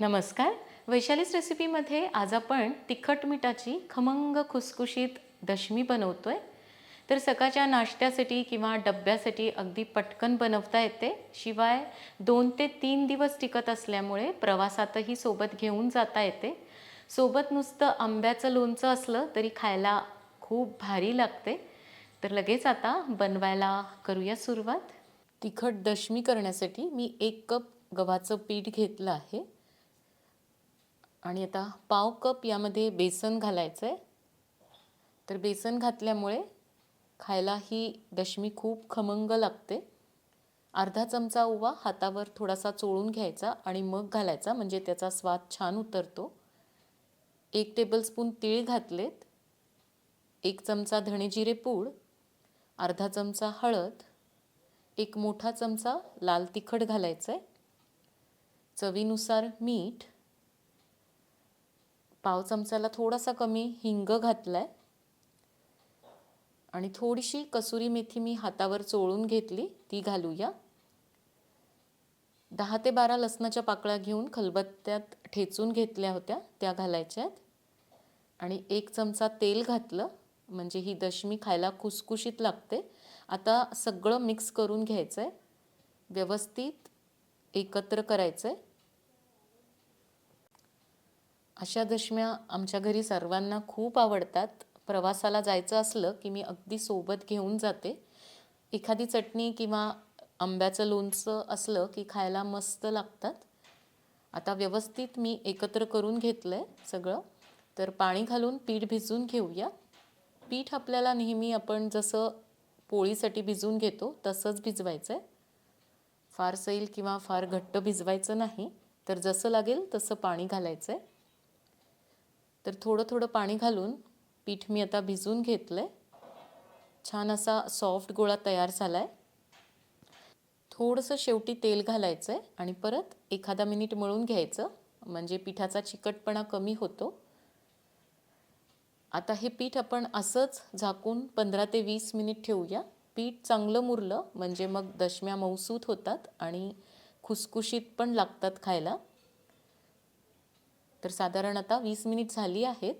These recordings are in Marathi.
नमस्कार. वैशालीस रेसिपीमध्ये आज आपण तिखट मिठाची खमंग खुसखुशीत दशमी बनवतो आहे तर सकाळच्या नाश्त्यासाठी किंवा डब्यासाठी अगदी पटकन बनवता येते. शिवाय दोन ते तीन दिवस टिकत असल्यामुळे प्रवासातही सोबत घेऊन जाता येते. सोबत नुसतं आंब्याचं लोणचं असलं तरी खायला खूप भारी लागते. तर लगेच आता बनवायला करूया सुरुवात. तिखट दशमी करण्यासाठी मी एक कप गव्हाचं पीठ घेतलं आहे. आणि आता पाव कप यामध्ये बेसन घालायचं आहे तर बेसन घातल्यामुळे खायला ही दशमी खूप खमंग लागते. अर्धा चमचा ओवा हातावर थोडासा चोळून घ्यायचा आणि मग घालायचा म्हणजे त्याचा स्वाद छान उतरतो. एक टेबलस्पून तीळ घातलेत. एक चमचा धणे जिरे पूड. अर्धा चमचा हळद. एक मोठा चमचा लाल तिखट घालायचं आहे चवीनुसार मीठ. पाव चमचाला थोडासा कमी हिंग घातला आहे आणि थोडीशी कसुरी मेथी मी हातावर चोळून घेतली ती घालूया. दहा ते बारा लसणाच्या पाकळ्या घेऊन खलबत्त्यात ठेचून घेतल्या होत्या त्या घालायच्या आहेत. आणि एक चमचा तेल घातलं म्हणजे ही दशमी खायला खुसखुशीत लागते. आता सगळं मिक्स करून घ्यायचं आहे व्यवस्थित एकत्र करायचं आहे अशा दशम्या आमच्या घरी सर्वांना खूप आवडतात. प्रवासाला जायचं असलं की मी अगदी सोबत घेऊन जाते. एखादी चटणी किंवा आंब्याचं लोणचं असलं की खायला मस्त लागतात. आता व्यवस्थित मी एकत्र करून घेतलं आहे सगळं. तर पाणी घालून पीठ भिजवून घेऊया. पीठ आपल्याला नेहमी आपण जसं पोळीसाठी भिजवून घेतो तसंच भिजवायचं आहे फार सैल किंवा फार घट्ट भिजवायचं नाही. तर जसं लागेल तसं पाणी घालायचं आहे तर थोडं थोडं पाणी घालून पीठ मी आता भिजवून घेतलं आहे छान असा सॉफ्ट गोळा तयार झाला आहे थोडंसं शेवटी तेल घालायचं आहे आणि परत एखादा मिनिट मळून घ्यायचं म्हणजे पिठाचा चिकटपणा कमी होतो. आता हे पीठ आपण असंच झाकून पंधरा ते वीस मिनिट ठेवूया. पीठ चांगलं मुरलं म्हणजे मग दशम्या मौसूत होतात आणि खुसखुशीत पण लागतात खायला. तर साधारण आता वीस मिनिट झाली आहेत.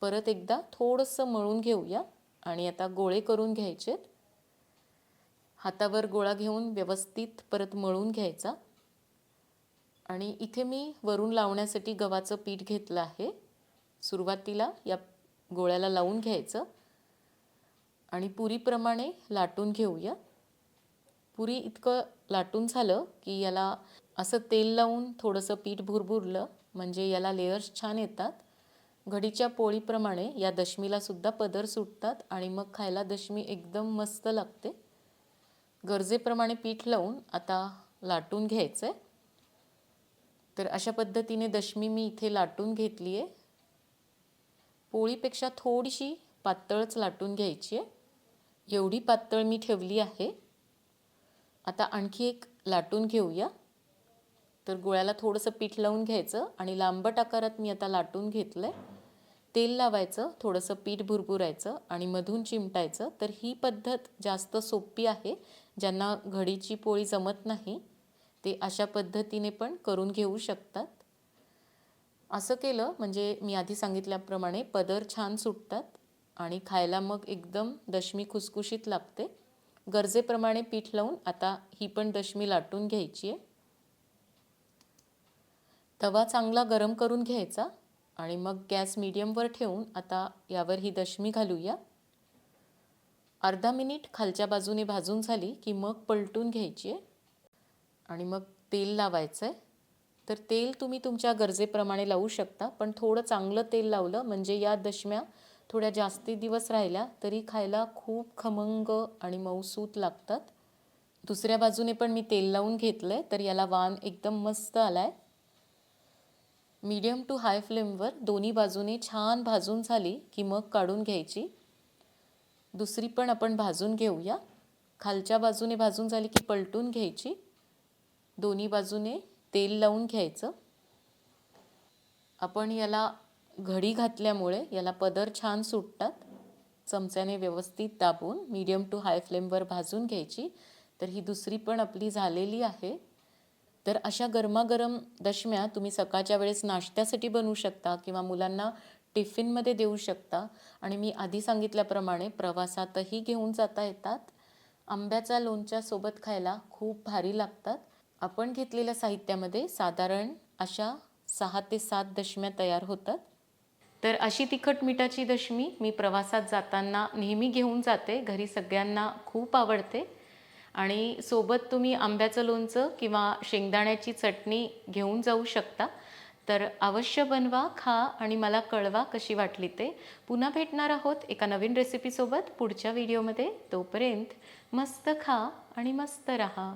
परत एकदा थोडंसं मळून घेऊया आणि आता गोळे करून घ्यायचेत. हातावर गोळा घेऊन व्यवस्थित परत मळून घ्यायचा. आणि इथे मी वरून लावण्यासाठी गव्हाचं पीठ घेतलं आहे. सुरुवातीला या गोळ्याला लावून घ्यायचं. आणि पुरीप्रमाणे लाटून घेऊया. पुरी इतकं लाटून झालं की याला असं तेल लावून थोडंसं पीठ भुरभुरलं म्हणजे याला लेयर्स छान येतात. घडीच्या पोळीप्रमाणे या दशमीलासुद्धा पदर सुटतात आणि मग खायला दशमी एकदम मस्त लागते. गरजेप्रमाणे पीठ लावून आता लाटून घ्यायचं आहे. तर अशा पद्धतीने दशमी मी इथे लाटून घेतली आहे. पोळीपेक्षा थोडीशी पातळच लाटून घ्यायची आहे. एवढी पातळ मी ठेवली आहे. आता आणखी एक लाटून घेऊया. तर गोळ्याला थोडंसं पीठ लावून घ्यायचं आणि लांबट आकारात मी आता लाटून घेतलं आहे तेल लावायचं थोडंसं पीठ भुरभुरायचं आणि मधून चिमटायचं. तर ही पद्धत जास्त सोपी आहे ज्यांना घडीची पोळी जमत नाही ते अशा पद्धतीने पण करून घेऊ शकतात. असं केलं म्हणजे मी आधी सांगितल्याप्रमाणे पदर छान सुटतात आणि खायला मग एकदम दशमी खुसखुशीत लागते. गरजेप्रमाणे पीठ लावून आता ही पण दशमी लाटून घ्यायची आहे. तवा चांगला गरम करून घ्यायचा आणि मग गॅस मिडियमवर ठेवून आता यावर ही दशमी घालूया. अर्धा मिनिट खालच्या बाजूने भाजून झाली की मग पलटून घ्यायची आहे. आणि मग तेल लावायचं आहे. तर तेल तुम्ही तुमच्या गरजेप्रमाणे लावू शकता पण थोडं चांगलं तेल लावलं म्हणजे या दशम्या थोड्या जास्ती दिवस राहिल्या तरी खायला खूप खमंग आणि मऊसूत लागतात. दुसऱ्या बाजूने पण मी तेल लावून घेतलं आहे तर याला वान एकदम मस्त आला आहे मीडियम टू हाय फ्लेमवर दोन्ही बाजूने छान भाजून झाली की मग काढून घ्यायची. दुसरी पण आपण भाजून घेऊया. खालच्या बाजूने भाजून झाली की पलटून घ्यायची. दोन्ही बाजूने तेल लावून घ्यायचं. आपण याला घडी घातल्यामुळे याला पदर छान सुटतात. चमच्याने व्यवस्थित दाबून मीडियम टू हाय फ्लेमवर भाजून घ्यायची. तर ही दुसरी पण आपली झालेली आहे. तर अशा गरमागरम दशम्या तुम्ही सकाळच्या वेळेस नाश्त्यासाठी बनवू शकता किंवा मुलांना टिफिनमध्ये देऊ शकता. आणि मी आधी सांगितल्याप्रमाणे प्रवासातही घेऊन जाता येतात. आंब्याचा लोणच्या सोबत खायला खूप भारी लागतात. आपण घेतलेल्या साहित्यामध्ये साधारण अशा सहा ते सात दशम्या तयार होतात. तर अशी तिखट मिठाची दशमी मी प्रवासात जाताना नेहमी घेऊन जाते. घरी सगळ्यांना खूप आवडते. आणि सोबत तुम्ही आंब्याचं लोणचं किंवा शेंगदाण्याची चटणी घेऊन जाऊ शकता. तर अवश्य बनवा खा आणि मला कळवा कशी वाटली ते. पुन्हा भेटणार आहोत एका नवीन रेसिपीसोबत पुढच्या व्हिडिओमध्ये तोपर्यंत मस्त खा आणि मस्त रहा.